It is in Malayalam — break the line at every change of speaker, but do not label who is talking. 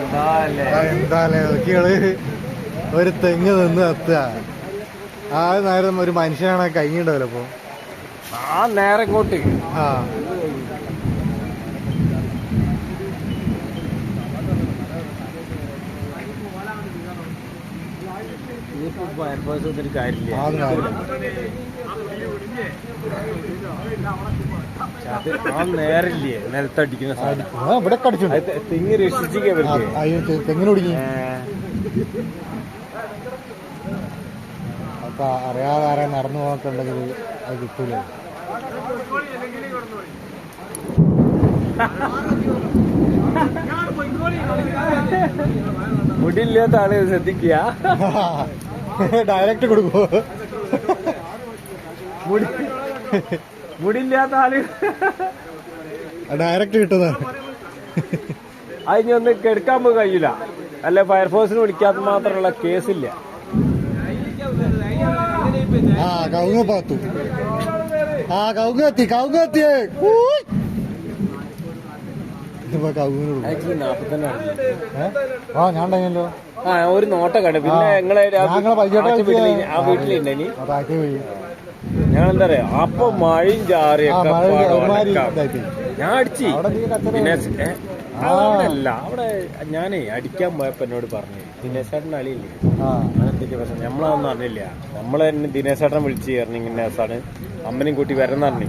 എന്താല്ലേ? നോക്കികൾ ഒരു തെങ്ങ് നിന്ന് എത്തുക. ആ നേരം ഒരു മനുഷ്യനാണ് കഴിഞ്ഞിട്ടുണ്ടാവില്ല അപ്പൊ
ആ നേരെ ഇങ്ങോട്ട്.
ആ.
ഫയർഫോഴ്സ് ഒന്നും കാര്യമില്ല
ആ കാര്യം
പക്ഷെ അത് ആ നേരില്ലേ? നിലത്തടിക്കുന്ന സാധനം.
ഇവിടെ
തെങ്ങ്
തെങ്ങിന് ഒടുങ്ങി അപ്പൊ അറിയാതെ ആരെ നടന്നു പോകട്ടുണ്ടെങ്കിൽ അത് കിട്ടൂല?
മുടിയില്ലാത്ത ആൾ ശ്രദ്ധിക്കുക.
ഡയറക്റ്റ് കൊടുക്കുമോ
മുടി മുടിയില്ലാത്ത ആൾ.
ഡയറക്റ്റ് കിട്ടുന്ന
അതിനൊന്ന് കെടുക്കാൻ കഴിയില്ല. അല്ലെ ഫയർഫോഴ്സിന് വിളിക്കാത്ത മാത്രമുള്ള കേസില്ല.
ആ കവുങ്ങ് പാത്തു. ആ എത്തി എത്തിയേ ആ ഞാൻ
ആ ഒരു നോട്ടം കണ്ടു. പിന്നെ. ഞങ്ങളെ ആ
ഞങ്ങളെ
ഞങ്ങൾ എന്താ പറയാ അപ്പൊ മഴയും ചാറിയൊക്കെ ഞാൻ അടിച്ച്. പിന്നെ അല്ല അവിടെ ഞാനേ അടിക്കാൻ പോയപ്പോ എന്നോട് പറഞ്ഞു ദിനേശേട്ടൻ അളിയില്ലേ?
ആ.
അതെന്തൊക്കെ പ്രശ്നം? നമ്മളതൊന്നും അറിഞ്ഞില്ല. നമ്മളെ ദിനേശേട്ടൻ വിളിച്ച് പറഞ്ഞു ഇങ്ങനെ സാണ് അമ്മനെയും കൂട്ടി വരണം പറഞ്ഞു.